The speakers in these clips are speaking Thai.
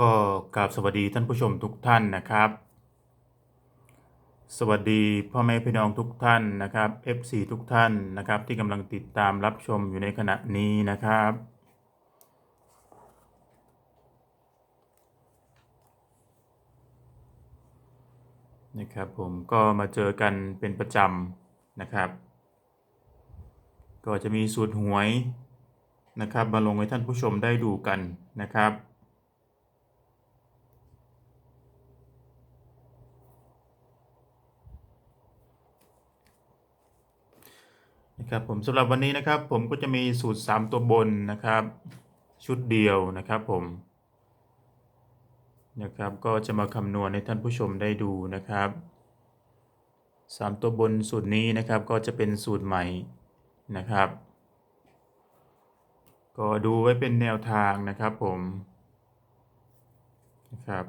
ก็กราบสวัสดีท่านผู้ชมทุกท่านนะครับ สวัสดีพ่อแม่พี่น้องทุกท่านนะครับ FC ทุกท่านนะครับที่กำลังติดตามรับชมอยู่ในขณะนี้นะครับ นะครับผมก็มาเจอกันเป็นประจำนะครับ ก็จะมีสูตรหวยนะครับมาลงให้ท่านผู้ชมได้ดูกันนะครับ นะครับผมสำหรับวันนี้นะครับ ผมก็จะมีสูตร 3 ตัวบนนะครับ ชุดเดียวนะครับผมนะครับก็จะมาคำนวณให้ท่านผู้ชมได้ดูนะครับ 3 ตัวบนสูตรนี้นะครับก็จะเป็นสูตรใหม่นะครับ ก็ดูไว้เป็นแนวทางนะครับผมนะครับ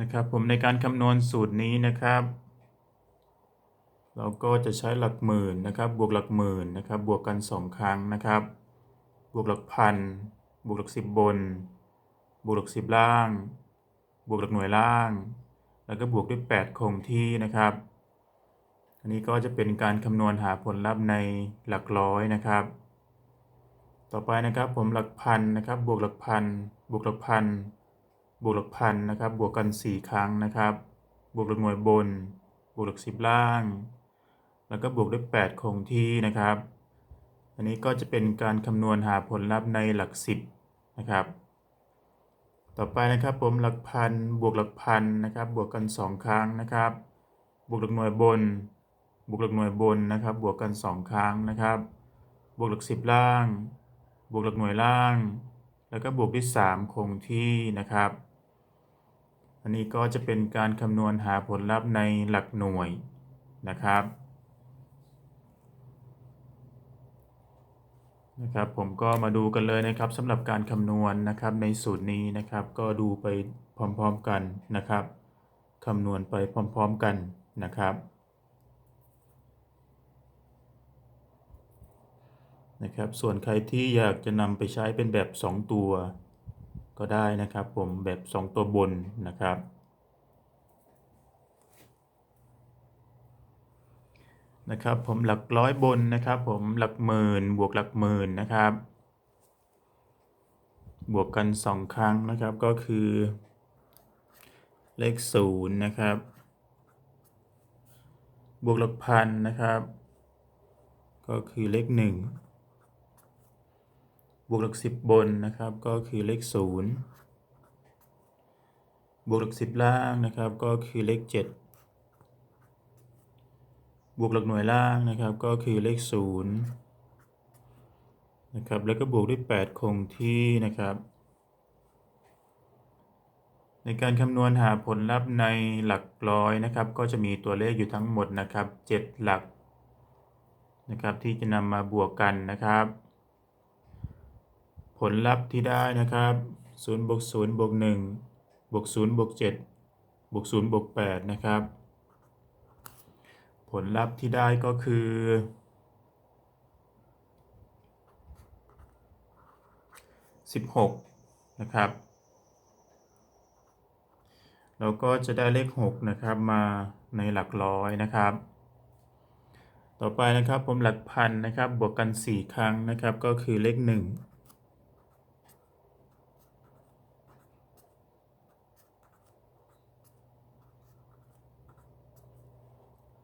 นะครับผมในการคำนวณสูตรนี้นะครับ เราก็จะใช้หลักหมื่นนะครับ บวกหลักหมื่นนะครับ บวกกัน 2 ครั้งนะครับ บวกหลักพัน บวกหลักสิบบน บวกหลักสิบล่าง บวกหลักหน่วยล่าง แล้วก็บวกด้วย 8 คงที่นะครับ อันนี้ก็จะเป็นการคำนวณหาผลลัพธ์ในหลักร้อยนะครับ ต่อไปนะครับผมหลักพันนะครับ บวกหลักพัน บวกหลักพัน บวกหลักพันนะครับ บวกกัน 4 ครั้งนะครับ บวกหลักหน่วยบน บวกหลักสิบล่าง แล้วก็บวกด้วย 8 คงที่นะครับ อันนี้ก็จะเป็นการคำนวณหาผลลัพธ์ในหลัก 10 นะครับ ต่อไปนะครับผมหลักพันบวกหลักพันนะครับ บวกกัน 2 ครั้งนะครับ บวกหลักหน่วยบน บวกหลักหน่วยบนนะครับ บวกกัน 2 ครั้งนะครับ บวกหลักสิบล่าง บวกหลักหน่วยล่าง แล้วก็บวกด้วย 3 คงที่นะครับ อันนี้ก็จะเป็นการคำนวณหาผลลัพธ์ในหลักหน่วยนะครับนะครับผมก็มาดูกันเลยนะครับสำหรับการคำนวณนะครับในสูตรนี้นะครับก็ดูไปพร้อมๆกันนะครับคำนวณไปพร้อมๆกันนะครับนะครับส่วนใครที่อยากจะนำไปใช้เป็นแบบ 2 ตัว ก็ได้นะครับผมแบบ 2 ตัวบนนะครับ นะครับผมหลักร้อยบนนะครับ ผมหลักหมื่นบวกหลักหมื่นนะครับ บวกกัน 2 ครั้งนะครับก็คือเลขศูนย์นะครับ บวกหลักพันนะครับ ก็คือเลขหนึ่ง บวกหลักสิบบนนะครับก็คือเลขศูนย์บวกหลักสิบล่างนะครับก็คือเลขเจ็ดบวกหลักหน่วยล่างนะครับก็คือเลขศูนย์นะครับแล้วก็บวกด้วย 8 คงที่นะครับ ในการคำนวณหาผลลัพธ์ในหลักร้อยนะครับ ก็จะมีตัวเลขอยู่ทั้งหมดนะครับ 7 หลักนะครับที่จะนำมาบวกกันนะครับ ผลลัพธ์ที่ได้นะครับ0บวก0บวก1บวก0บวก7บวก0บวก8นะครับ ผลลัพธ์ที่ได้ก็คือ16นะครับ เราก็จะได้เลข6นะครับมาในหลักร้อยนะครับ ต่อไปนะครับผมหลักพันนะครับบวกกัน4ครั้งนะครับก็คือเลข1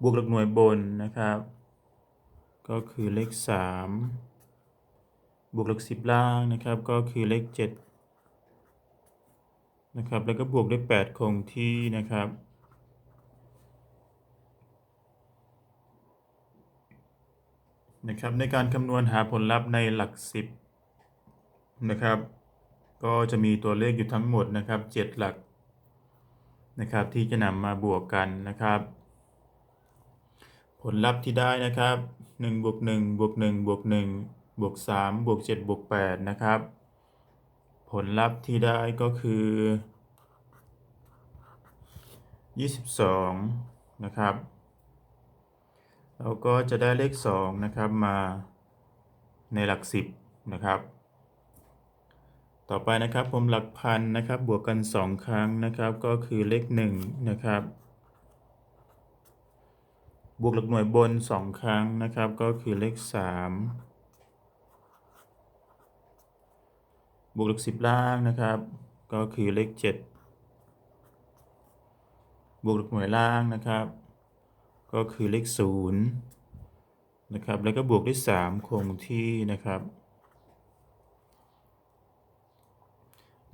บวกหลักหน่วยบนนะครับ ก็คือเลข 3 บวกหลักสิบล่างนะครับ ก็คือเลข 7 นะครับ แล้วก็บวกด้วย8คงที่นะครับนะครับในการคำนวณหาผลลัพธ์ในหลัก 10นะครับ ก็จะมีตัวเลขอยู่ทั้งหมดนะครับ 7 หลักนะครับที่จะนำมาบวกกันนะครับ ผลลัพธ์ที่ได้นะครับ1บวก1บวก1บวก1บวก3บวก7บวก8นะครับ ผลลัพธ์ที่ได้ก็คือ 22 นะครับ เราก็จะได้เลข 2 นะครับมาในหลักสิบนะครับ ต่อไปนะครับผมหลักพันนะครับบวกกัน 2 ครั้งนะครับ ก็คือเลข 1 นะครับ บวกหลักหน่วยบน 2 ครั้งนะครับ ก็คือเลข 3 บวกหลักสิบล่างนะครับ ก็คือเลข 7 บวกหลักหน่วยล่างนะครับ ก็คือเลข 0 นะครับ แล้วก็บวกด้วย 3 คงที่นะครับ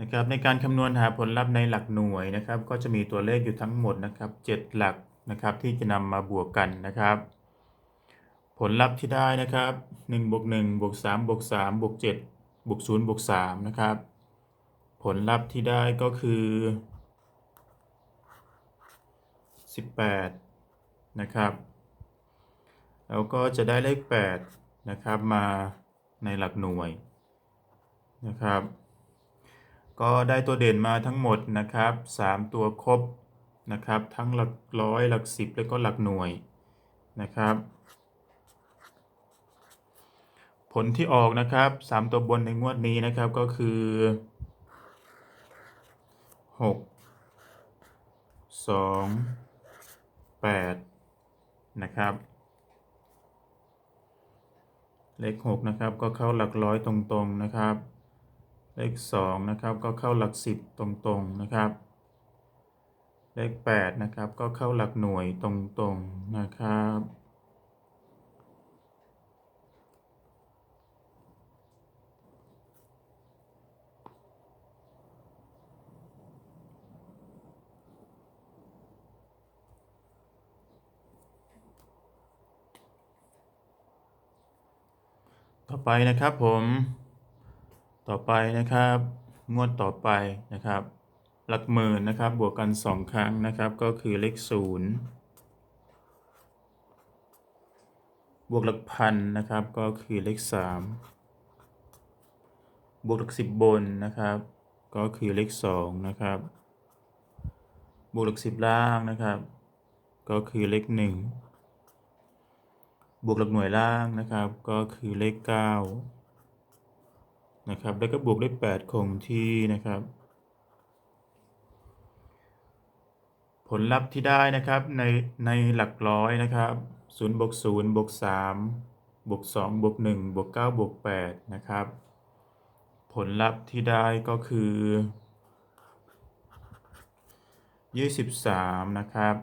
นะครับในการคำนวณหาผลลัพธ์ในหลักหน่วยนะครับ ก็จะมีตัวเลขอยู่ทั้งหมดนะครับ 7 หลัก นะครับที่จะนำมาบวกกันนะครับ ผลลัพธ์ที่ได้นะครับ1บวก1บวก3บวก3บวก7บวก0บวก3นะครับ ผลลัพธ์ที่ได้ก็คือ 18 นะครับแล้วก็จะได้เลข 8 นะครับมาในหลักหน่วยนะครับ ก็ได้ตัวเด่นมาทั้งหมดนะครับ 3 ตัวครบ นะครับ ทั้งหลักร้อยหลักสิบแล้วก็หลักหน่วยนะครับ ผลที่ออกนะครับ 3 ตัวบนในงวดนี้นะครับก็คือ 6 2 8 นะครับ เลข 6 นะครับก็เข้าหลักร้อยตรงๆนะครับ เลข 2 นะครับก็เข้าหลัก 10 ตรงๆนะครับ เลข8นะครับ ก็เข้าหลักหน่วยตรงๆนะครับ ต่อไปนะครับผม ต่อไปนะครับ งวดต่อไปนะครับ หลักหมื่นนะครับ บวกกัน 2 ครั้งนะครับ ก็คือเลข 0 บวกหลักพันนะครับ ก็คือเลข 3 บวกหลักสิบบนนะครับ ก็คือเลข 2 นะครับ บวกหลักสิบล่างนะครับ ก็คือเลข 1 บวกหลักหน่วยล่างนะครับ ก็คือเลข 9 นะครับ แล้วก็บวกด้วย8คงที่นะครับ ผลลัพธ์ที่ได้นะครับในในหลักร้อยนะครับ0บวก0บวก3บวก2บวก1บวก9บวก8นะครับ ผลลัพธ์ที่ได้ก็คือ 23 นะครับ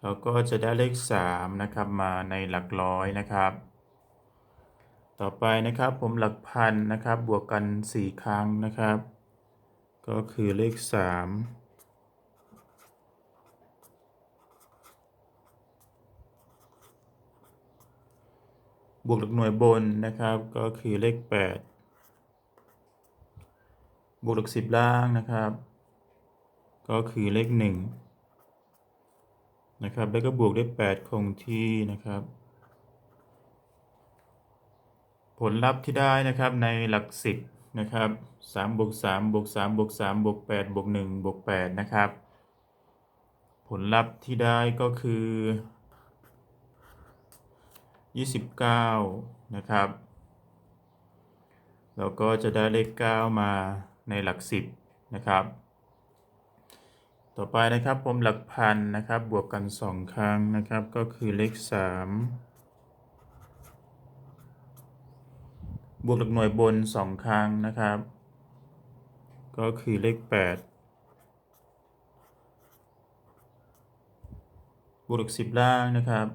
เราก็จะได้เลข 3 นะครับ มาในหลักร้อยนะครับ ต่อไปนะครับผมหลักพันนะครับ บวกกัน 4 ครั้งนะครับ ก็คือเลข 3 บวกหลักหน่วยบนนะครับ ก็คือเลข 8 บวกหลักสิบล่างนะครับ ก็คือเลข 1 นะครับ แล้วก็บวกได้ 8 คงที่นะครับ ผลลัพธ์ที่ได้นะครับในหลักสิบนะครับ3บวก3บวก3บวก3บวก8บวก1บวก8นะครับ ผลลัพธ์ที่ได้ก็คือ 29 นะครับแล้วก็จะได้เลข 9 มาในหลักสิบนะครับ ต่อไปนะครับผมหลักพันนะครับ บวกกัน 2 ครั้งนะครับ ก็คือเลข 3 บวกหลักหน่วยบน 2 ครั้งนะครับ ก็คือเลข 8บวกหลักสิบล่างนะครับ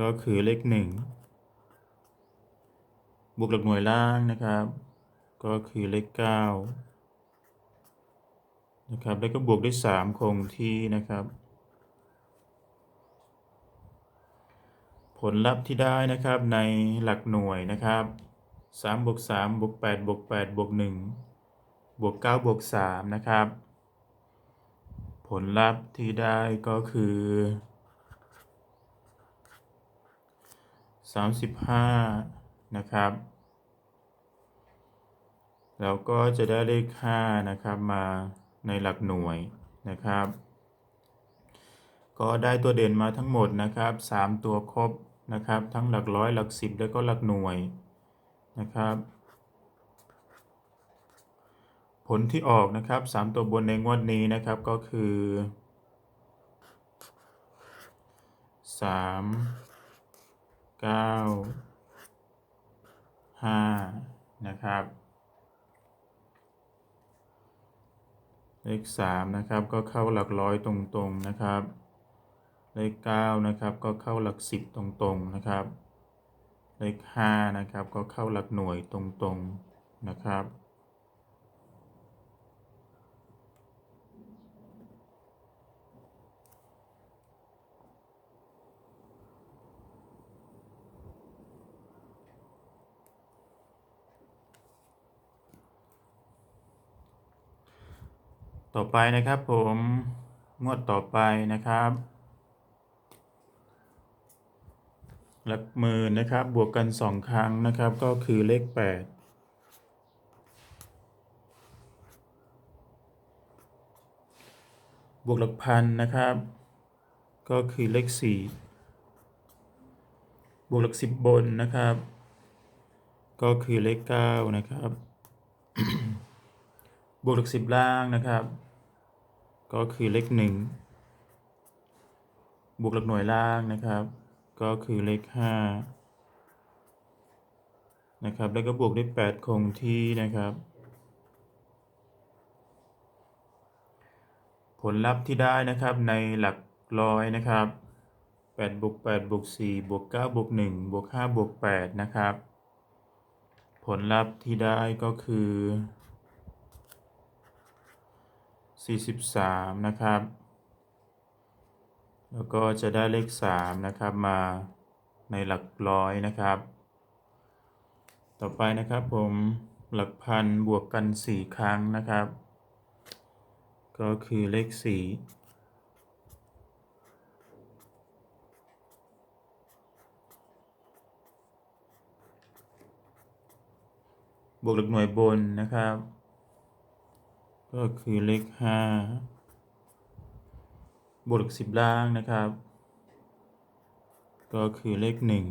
ก็คือเลข1บวกหลักหน่วยล่างนะครับ ก็คือเลข9นะครับ แล้วก็บวกด้วย3คงที่นะครับ ผลลัพธ์ที่ได้นะครับในหลักหน่วยนะครับ3บวก3บวก8บวก8บวก1บวก9บวก3นะครับ ผลลัพธ์ที่ได้ก็คือ 35 นะครับ แล้วก็จะได้เลข 5 นะครับมาในหลักหน่วยนะครับ ก็ได้ตัวเด่นมาทั้งหมดนะครับ 3 ตัวครบนะครับ ทั้งหลักร้อยหลักสิบแล้วก็หลักหน่วยนะครับ ผลที่ออกนะครับ 3 ตัวบนในงวดนี้นะครับก็คือ 3 9 5นะครับเลข3นะครับก็เข้าหลักร้อยตรงๆนะครับ เลข9นะครับก็เข้าหลัก10ตรงๆนะครับ เลข5นะครับก็เข้าหลักหน่วยตรงๆนะครับ ต่อไปนะครับผมงวดต่อไปนะครับ หลักหมื่นนะครับ บวกกันสองครั้งนะครับ ก็คือเลขแปดบวกหลักพันนะครับ ก็คือเลขสี่บวกหลักสิบบนนะครับ ก็คือเลขเก้านะครับ บวกหลักสิบล่างนะครับ ก็คือเลขหนึ่งบวกหลักหน่วยล่างนะครับ ก็คือเลขห้านะครับ แล้วก็บวกด้วยแปดคงที่นะครับ ผลลัพธ์ที่ได้นะครับในหลักร้อยนะครับ8บวก8บวก4บวก9บวก1บวก5บวก8นะครับ ผลลัพธ์ที่ได้ก็คือ 43 นะครับ แล้วก็จะได้เลข 3 นะครับมาในหลักร้อยนะครับ ต่อไปนะครับผมหลักพันบวกกัน 4 ครั้งนะครับ ก็คือเลข 4บวกหลักหน่วยบนนะครับ ก็คือเลขห้าบวกสิบล่างนะครับ ก็คือเลขหนึ่ง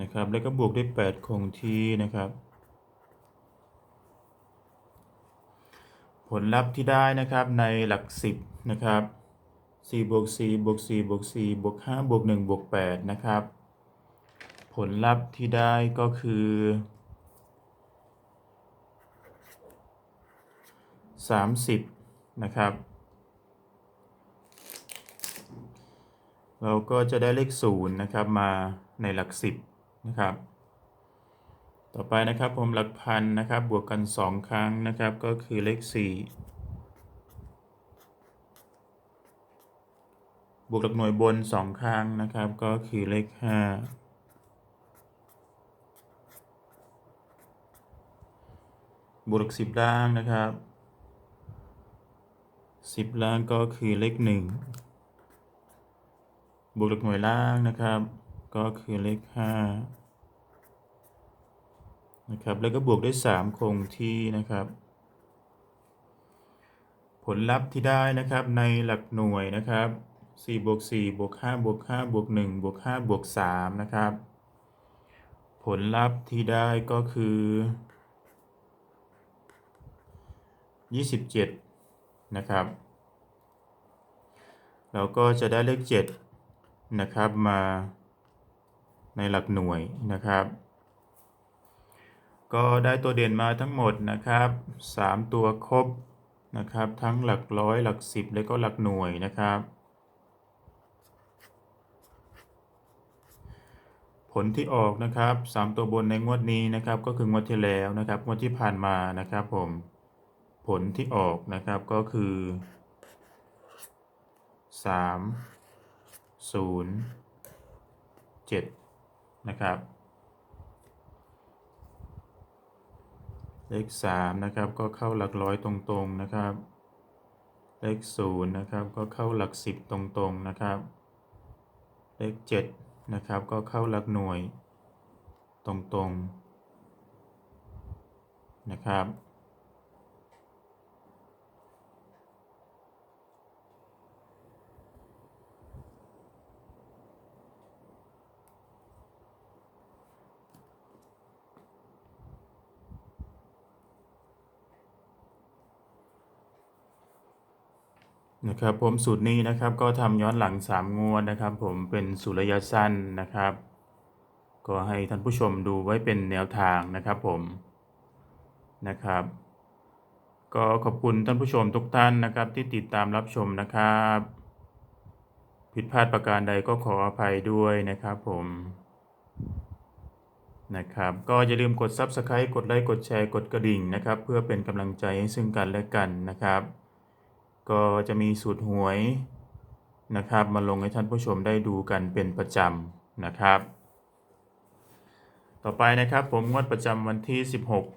นะครับ แล้วก็บวกด้วยแปดคงที่นะครับ ผลลัพธ์ที่ได้นะครับในหลักสิบนะครับสี่บวกสี่บวกสี่บวกสี่บวกห้าบวกหนึ่งบวกแปดนะครับ ผลลัพธ์ที่ได้ก็คือ 30 นะครับ เราก็จะได้เลข 0 นะครับมาในหลัก 10 นะครับ ต่อไปนะครับผมหลักพันนะครับบวกกัน 2 ครั้งนะครับก็คือเลข 4บวกหลักหน่วยบน 2 ครั้งนะครับ ก็คือเลข 5 บวกหลัก10 ล่างนะครับ สิบล่างก็คือเลขหนึ่งบวกหลักหน่วยล่างนะครับ ก็คือเลขห้านะครับ แล้วก็บวกด้วยสามคงที่นะครับ ผลลัพธ์ที่ได้นะครับในหลักหน่วยนะครับสี่บวกสี่บวกห้าบวกห้าบวกหนึ่งบวกห้าบวกสามนะครับ ผลลัพธ์ที่ได้ก็คือยี่สิบเจ็ด นะครับ เราก็จะได้เลข 7 นะครับมาในหลักหน่วยนะครับ ก็ได้ตัวเด่นมาทั้งหมดนะครับ 3 ตัวครบนะครับ ทั้งหลักร้อยหลักสิบและก็หลักหน่วยนะครับ ผลที่ออกนะครับ 3 ตัวบนในงวดนี้นะครับ ก็คืองวดที่แล้วนะครับ งวดที่ผ่านมานะครับผม ผลที่ออกนะครับก็คือสามศูนย์เจ็ดนะครับ เลขสามนะครับก็เข้าหลักร้อยตรงๆนะครับ เลขศูนย์นะครับก็เข้าหลักสิบตรงๆนะครับ เลขเจ็ดนะครับก็เข้าหลักหน่วยตรงๆนะครับ นะครับผมสูตรนี้นะครับก็ทำย้อนหลัง 3 งวดนะครับ ผมเป็นสูตรยะสั้นนะครับ ก็ให้ท่านผู้ชมดูไว้เป็นแนวทางนะครับผมนะครับ ก็ขอบคุณท่านผู้ชมทุกท่านนะครับ ที่ติดตามรับชมนะครับ ผิดพลาดประการใดก็ขออภัยด้วยนะครับผมนะครับก็อย่าลืมกด Subscribe กดไลค์กดแชร์กดกระดิ่งนะครับ เพื่อเป็นกำลังใจให้ซึ่งกันและกันนะครับ ก็จะมีสูตรหวยนะครับ มาลงให้ท่านผู้ชมได้ดูกันเป็นประจำนะครับ ต่อไปนะครับผมงวดประจำวันที่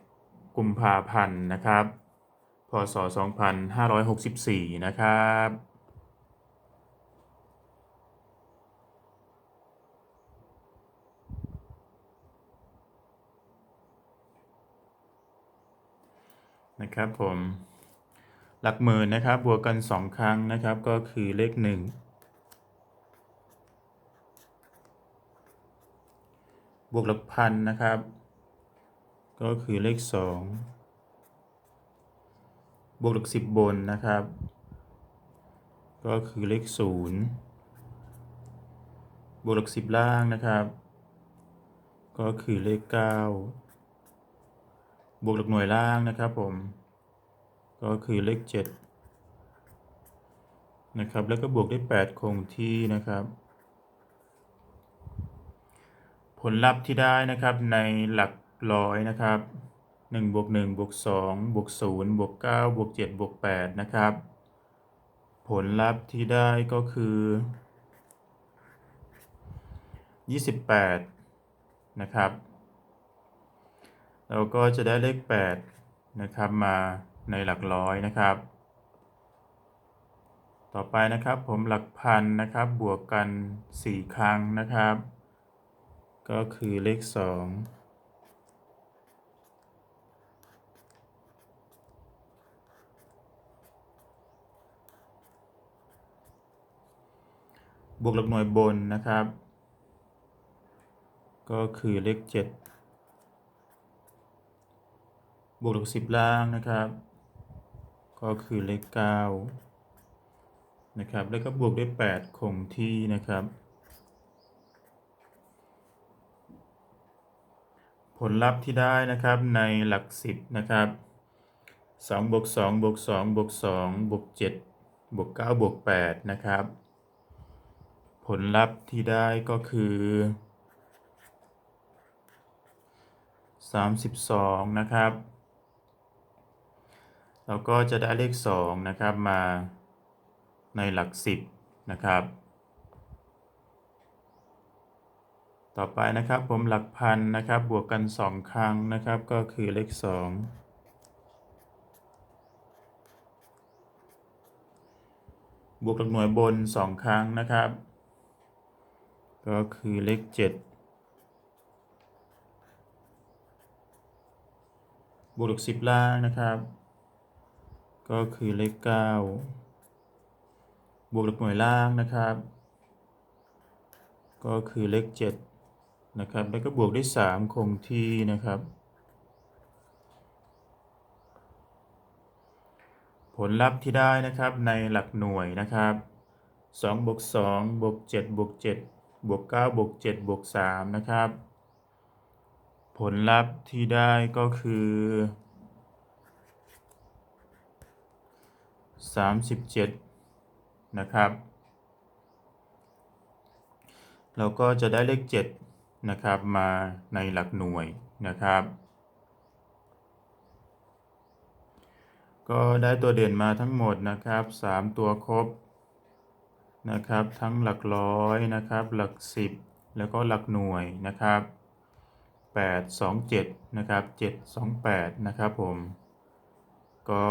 16 กุมภาพันธ์นะครับ พศ 2564 นะครับนะครับผม ลักหมื่นนะครับบวกกัน 2 ครั้งนะครับก็คือเลข 1 บวกหลักพันนะครับ ก็คือเลข 2 บวกหลักสิบบนนะครับ ก็คือเลข 0 บวกหลักสิบล่างนะครับ ก็คือเลข 9 บวกหลักหน่วยล่างนะครับผม ก็คือเลข 7 นะครับ แล้วก็บวกได้8คงที่นะครับ ผลลัพธ์ที่ได้นะครับในหลักร้อยนะครับ1บวก1บวก2บวก0บวก9บวก7บวก8นะครับ ผลลัพธ์ที่ได้ก็คือ 28 นะครับ เราก็จะได้เลข 8 นะครับมา ในหลักร้อยนะครับ ต่อไปนะครับผมหลักพันนะครับบวกกัน 4 ครั้งนะครับ ก็คือเลข 2บวกหลักหน่วยบนนะครับ ก็คือเลข 7 บวกหลักสิบล่างนะครับ ก็คือเลข9นะครับ แล้วก็บวกด้วย 8 คงที่นะครับ ผลลัพธ์ที่ได้นะครับในหลัก 10 นะครับ2บวก2บวก2บวก2บวก7บวก9บวก8นะครับ ผลลัพธ์ที่ได้ก็คือ32 นะครับ เราก็จะได้เลข 2 นะครับมาในหลัก 10 นะครับ ต่อไปนะครับผมหลักพันนะครับบวกกัน 2 ครั้งนะครับก็คือเลข 2บวกหลักหน่วยบน 2 ครั้งนะครับ ก็คือเลข 7 บวกหลักสิบล่างนะครับ ก็คือเลข9บวกหลักหน่วยล่างนะครับ ก็คือเลข7นะครับ แล้วก็บวกได้3คงที่นะครับ ผลลัพธ์ที่ได้นะครับในหลักหน่วยนะครับ2บวก2บวก7บวก7บวก9บวก7บวก3นะครับ ผลลัพธ์ที่ได้ก็คือ 37 นะครับ เราก็จะได้เลข 7 นะครับมาในหลักหน่วยนะครับ ก็ได้ตัวเด่นมาทั้งหมดนะครับ 3 ตัวครบนะครับ ทั้งหลักร้อยนะครับ หลัก 10 แล้วก็หลักหน่วยนะครับ8 2 7 นะครับ 7 2 8 นะครับผม ก็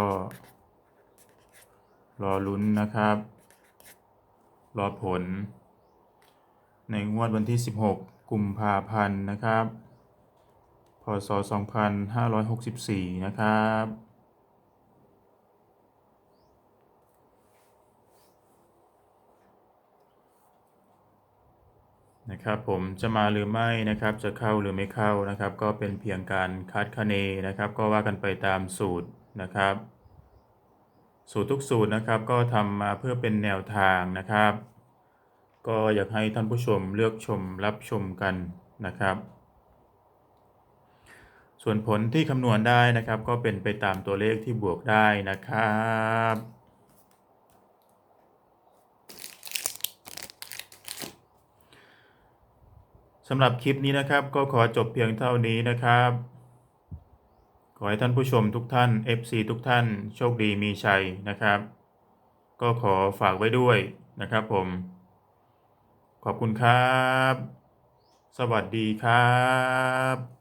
รอลุ้นนะครับ รอผล ในงวดวันที่ 16 กุมภาพันธ์นะครับ พศ 2564 นะครับนะครับผมจะมาหรือไม่นะครับจะเข้าหรือไม่เข้านะครับ ก็เป็นเพียงการคาดคะเนนะครับ ก็ว่ากันไปตามสูตรนะครับ สูตรทุกสูตรนะครับ ก็ทำมาเพื่อเป็นแนวทางนะครับ ก็อยากให้ท่านผู้ชมเลือกชมรับชมกันนะครับ ส่วนผลที่คำนวณได้นะครับ ก็เป็นไปตามตัวเลขที่บวกได้นะครับสำหรับคลิปนี้นะครับ ก็ขอจบเพียงเท่านี้นะครับ ขอให้ท่านผู้ชมทุกท่าน FC ทุกท่านโชคดีมีชัยนะครับ ก็ขอฝากไว้ด้วยนะครับผม ขอบคุณครับ สวัสดีครับ